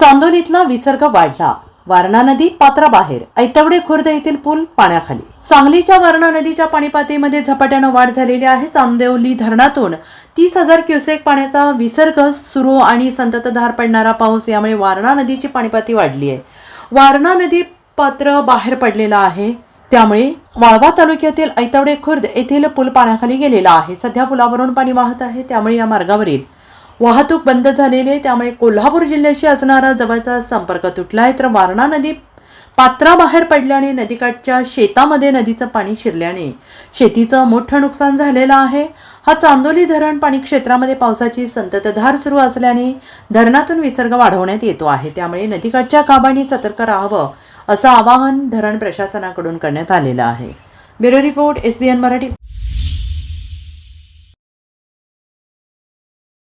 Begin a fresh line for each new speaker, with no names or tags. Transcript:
चांदोलीतला विसर्ग वाढला. वारणा नदी पात्राबाहेर ऐतवडे खुर्द येथील पूल पाण्याखाली. सांगलीच्या वारणा नदीच्या पाणीपातळीमध्ये झपाट्यानं वाढ झालेली आहे. चांदेवली धरणातून तीस हजार क्युसेक पाण्याचा विसर्ग सुरू आणि संततधार पडणारा पाऊस यामुळे वारणा नदीची पाणीपाती वाढली आहे. वारणा नदी पात्र बाहेर पडलेला आहे. त्यामुळे वाळवा तालुक्यातील ऐतवडे खुर्द येथील पूल पाण्याखाली गेलेला आहे. सध्या पुलावरून पाणी वाहत आहे. त्यामुळे या मार्गावरील वाहतूक बंद झालेली आहे त्यामुळे कोल्हापूर जिल्ह्याशी असणारा जवळचा संपर्क तुटला आहे तर वारणा नदी पात्राबाहेर पडल्याने नदीकाठच्या शेतामध्ये नदीचं पाणी शिरल्याने शेतीचं मोठं नुकसान झालेलं आहे. हा चांदोली धरण पाणी क्षेत्रामध्ये पावसाची संततधार सुरू असल्याने धरणातून विसर्ग वाढवण्यात येतो आहे. त्यामुळे नदीकाठच्या काबांनी सतर्क राहावं असं आवाहन धरण प्रशासनाकडून करण्यात आलेलं आहे. Bureau report S B N Marathi.